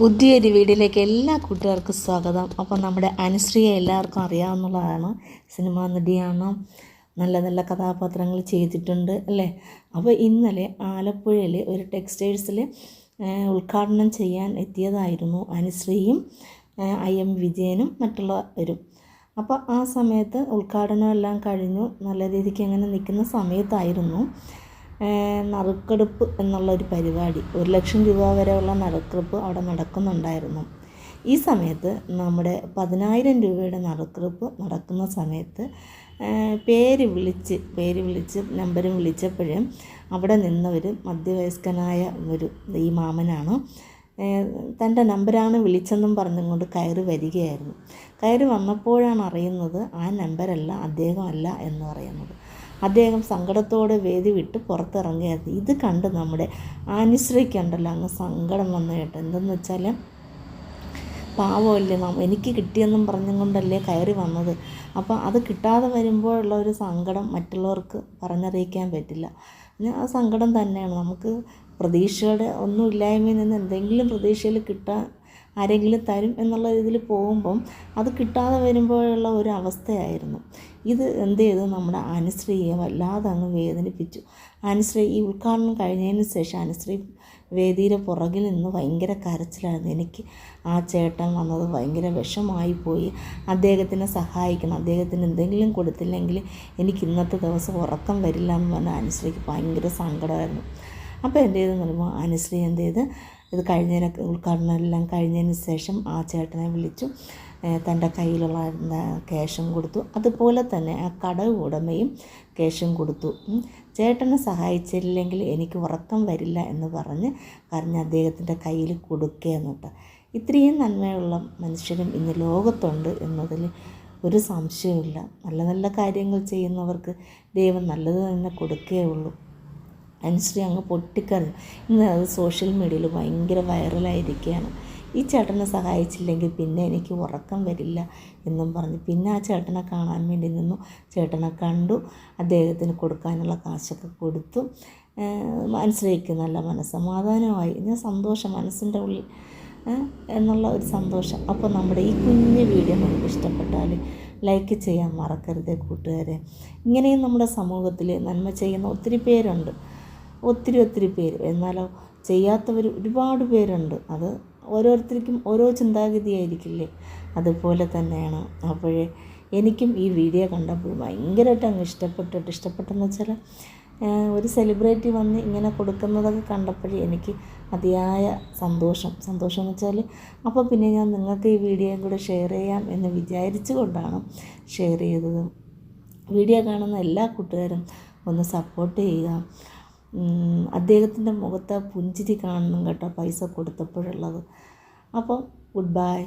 പുതിയൊരു വീഡിയോയിലേക്ക് എല്ലാ കൂട്ടുകാർക്കും സ്വാഗതം. അപ്പോൾ നമ്മുടെ അനുശ്രീയെ എല്ലാവർക്കും അറിയാവുന്നതാണ്. സിനിമാ നടിയാണ്. നല്ല നല്ല കഥാപാത്രങ്ങൾ ചെയ്തിട്ടുണ്ട് അല്ലേ? അപ്പോൾ ഇന്നലെ ആലപ്പുഴയിൽ ഒരു ടെക്സ്റ്റൈൽസിൽ ഉദ്ഘാടനം ചെയ്യാൻ എത്തിയതായിരുന്നു അനുശ്രീയും ഐ എം വിജയനും മറ്റുള്ളവരും അപ്പോൾ ആ സമയത്ത് ഉദ്ഘാടനം എല്ലാം കഴിഞ്ഞു. നല്ല രീതിക്ക് അങ്ങനെ നിൽക്കുന്ന സമയത്തായിരുന്നു. നറുക്കെടുപ്പ് എന്നുള്ള ഒരു പരിപാടി. ഒരു ലക്ഷം രൂപ വരെയുള്ള നറുക്കെടുപ്പ് അവിടെ നടക്കുന്നുണ്ടായിരുന്നു. ഈ സമയത്ത് നമ്മുടെ പതിനായിരം രൂപയുടെ നറുക്കെടുപ്പ് നടക്കുന്ന സമയത്ത് പേര് വിളിച്ച് പേര് വിളിച്ച് നമ്പരും വിളിച്ചപ്പോഴും അവിടെ നിന്നവർ മധ്യവയസ്കനായ ഒരു ഈ മാമനാണ് തന്റെ നമ്പരാണ് വിളിച്ചെന്നും പറഞ്ഞുകൊണ്ട് കയറി വരികയായിരുന്നു. കയറി വന്നപ്പോഴാണ് അറിയുന്നത് ആ നമ്പരല്ല അദ്ദേഹമല്ല എന്ന് പറയുന്നത്. അദ്ദേഹം സങ്കടത്തോടെ വേദി വിട്ട് പുറത്തിറങ്ങിയായിരുന്നു ഇത് കണ്ട് നമ്മുടെ അനുശ്രയിക്കണ്ടല്ലോ അങ്ങ് സങ്കടം വന്നു കേട്ടോ. എന്തെന്ന് വെച്ചാൽ പാവമല്ലേ എനിക്ക് കിട്ടിയെന്നും പറഞ്ഞും കൊണ്ടല്ലേ കയറി വന്നത്? അപ്പോൾ അത് കിട്ടാതെ വരുമ്പോഴുള്ള ഒരു സങ്കടം മറ്റുള്ളവർക്ക് പറഞ്ഞറിയിക്കാൻ പറ്റില്ല. പിന്നെ ആ സങ്കടം തന്നെയാണ്. നമുക്ക് പ്രതീക്ഷയുടെ ഒന്നും ഇല്ലായ്മയിൽ നിന്ന് എന്തെങ്കിലും പ്രതീക്ഷയിൽ കിട്ടാൻ ആരെങ്കിലും തരും എന്നുള്ള ഇതിൽ പോകുമ്പം അത് കിട്ടാതെ വരുമ്പോഴുള്ള ഒരു അവസ്ഥയായിരുന്നു. ഇത് എന്ത് ചെയ്തു? നമ്മുടെ അനുശ്രീയെ വല്ലാതെ അങ്ങ് വേദനിപ്പിച്ചു. അനുശ്രീ ഈ ഉദ്ഘാടനം കഴിഞ്ഞതിന് ശേഷം അനുശ്രീ വേദിയുടെ പുറകിൽ നിന്ന് ഭയങ്കര കരച്ചിലായിരുന്നു. എനിക്ക് ആ ചേട്ടൻ വന്നത് ഭയങ്കര വിഷമായി പോയി. അദ്ദേഹത്തിനെ സഹായിക്കണം. അദ്ദേഹത്തിന് എന്തെങ്കിലും കൊടുത്തില്ലെങ്കിൽ എനിക്ക് ഇന്നത്തെ ദിവസം ഉറക്കം വരില്ല എന്ന് പറഞ്ഞാൽ അനുശ്രീക്ക് ഭയങ്കര സങ്കടമായിരുന്നു. അപ്പോൾ എന്ത് ചെയ്തെന്ന് പറയുമ്പോൾ അനുശ്രീ എന്ത് ചെയ്ത്? ഇത് കഴിഞ്ഞതിനൊക്കെ ഉൾക്കാടനെല്ലാം കഴിഞ്ഞതിന് ശേഷം ആ ചേട്ടനെ വിളിച്ചു തന്റെ കയ്യിലുള്ള ക്യാഷും കൊടുത്തു. അതുപോലെ തന്നെ ആ കട ഉടമയും ക്യാഷും കൊടുത്തു. ചേട്ടനെ സഹായിച്ചില്ലെങ്കിൽ എനിക്ക് ഉറക്കം വരില്ല എന്ന് പറഞ്ഞ് പറഞ്ഞ് അദ്ദേഹത്തിന്റെ കയ്യിൽ കൊടുക്കുകയെന്ന് കേട്ടോ ഇത്രയും നന്മയുള്ള മനുഷ്യരും ഇന്ന് ലോകത്തുണ്ട് എന്നതിൽ ഒരു സംശയമില്ല നല്ല നല്ല കാര്യങ്ങൾ ചെയ്യുന്നവർക്ക് ദൈവം നല്ലത് തന്നെ കൊടുക്കുകയുള്ളൂ അനുശ്രീ അങ്ങ് പൊട്ടിക്കറിഞ്ഞു. ഇന്ന് അത് സോഷ്യൽ മീഡിയയിൽ ഭയങ്കര വൈറലായിരിക്കുകയാണ്. ഈ ചേട്ടനെ സഹായിച്ചില്ലെങ്കിൽ പിന്നെ എനിക്ക് ഉറക്കം വരില്ല എന്നും പറഞ്ഞു പിന്നെ ആ ചേട്ടനെ കാണാൻ വേണ്ടി നിന്നു. ചേട്ടനെ കണ്ടു. അദ്ദേഹത്തിന് കൊടുക്കാനുള്ള കാശൊക്കെ കൊടുത്തു. അനുശ്രീക്ക് നല്ല മനസ്സമാധാനമായി. ഞാൻ സന്തോഷം മനസ്സിന്റെ ഉള്ളിൽ എന്നുള്ള ഒരു സന്തോഷം. അപ്പോൾ നമ്മുടെ ഈ കുഞ്ഞു വീഡിയോ നമുക്ക് ഇഷ്ടപ്പെട്ടാൽ ലൈക്ക് ചെയ്യാൻ മറക്കരുത് കൂട്ടുകാരെ. ഇങ്ങനെയും നമ്മുടെ സമൂഹത്തിൽ നന്മ ചെയ്യുന്ന ഒത്തിരി പേരുണ്ട്. ഒത്തിരി ഒത്തിരി പേര്. എന്നാലോ ചെയ്യാത്തവർ ഒരുപാട് പേരുണ്ട്. അത് ഓരോരുത്തർക്കും ഓരോ ചിന്താഗതിയായിരിക്കില്ലേ? അതുപോലെ തന്നെയാണ്. അപ്പോഴേ എനിക്കും ഈ വീഡിയോ കണ്ടപ്പോൾ ഭയങ്കരമായിട്ട് അങ്ങ് ഇഷ്ടപ്പെട്ടിട്ട് ഇഷ്ടപ്പെട്ടെന്ന് വെച്ചാൽ ഒരു സെലിബ്രിറ്റി വന്ന് ഇങ്ങനെ കൊടുക്കുന്നതൊക്കെ കണ്ടപ്പോഴേ എനിക്ക് അതിയായ സന്തോഷം. സന്തോഷം എന്ന് വെച്ചാൽ അപ്പോൾ പിന്നെ ഞാൻ നിങ്ങൾക്ക് ഈ വീഡിയോയും കൂടെ ഷെയർ ചെയ്യാം എന്ന് വിചാരിച്ചു കൊണ്ടാണ് ഷെയർ ചെയ്തത്. വീഡിയോ കാണുന്ന എല്ലാ കൂട്ടുകാരും ഒന്ന് സപ്പോർട്ട് ചെയ്യുക. അദ്ദേഹത്തിന്റെ മുഖത്ത് പുഞ്ചിരി കാണണം കേട്ടോ പൈസ കൊടുത്തപ്പോഴുള്ളത്. അപ്പോൾ ഗുഡ് ബൈ